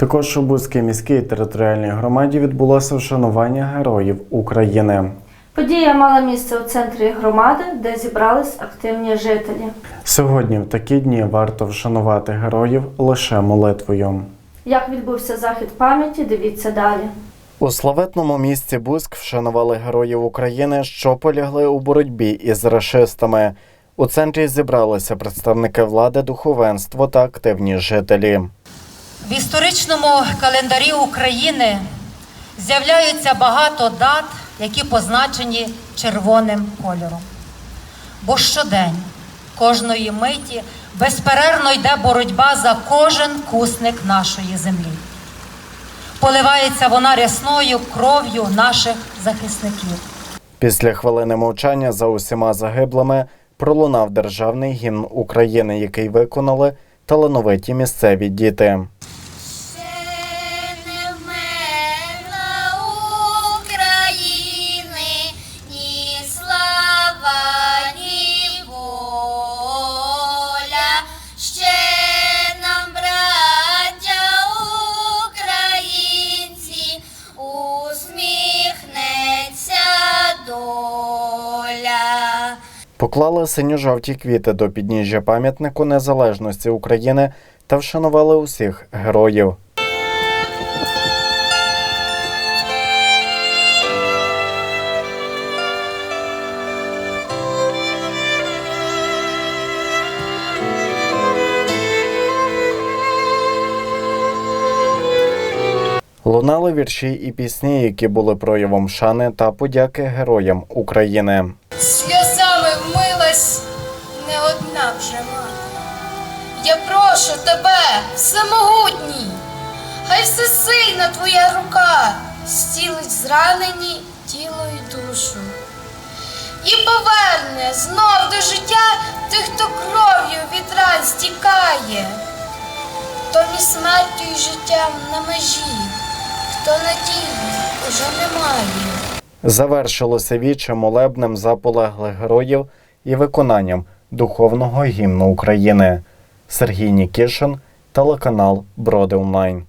Також у Бузькій міській територіальній громаді відбулося вшанування героїв України. Подія мала місце у центрі громади, де зібрались активні жителі. Сьогодні в такі дні варто вшанувати героїв лише молитвою. Як відбувся захід пам'яті, дивіться далі. У славетному місті Бузьк вшанували героїв України, що полягли у боротьбі із рашистами. У центрі зібралися представники влади, духовенство та активні жителі. В історичному календарі України з'являються багато дат, які позначені червоним кольором. Бо щодень, кожної миті безперервно йде боротьба за кожен кусник нашої землі. Поливається вона рясною кров'ю наших захисників. Після хвилини мовчання за усіма загиблими пролунав державний гімн України, який виконали талановиті місцеві діти. Поклали синьо-жовті квіти до підніжжя пам'ятнику незалежності України та вшанували усіх героїв. Лунали вірші і пісні, які були проявом шани та подяки героям України. Сльозами не одна вже мати. Я прошу тебе, всемогутній, хай всесильна твоя рука зцілить зранені тіло і душу. І поверне знов до життя тих, хто кров'ю від ран стікає, хто між смертю і життям на межі, хто надії уже немає. Завершилося віче молебнем за полеглих героїв і виконанням духовного гімну України. Сергій Нікішин, телеканал Броди Онлайн.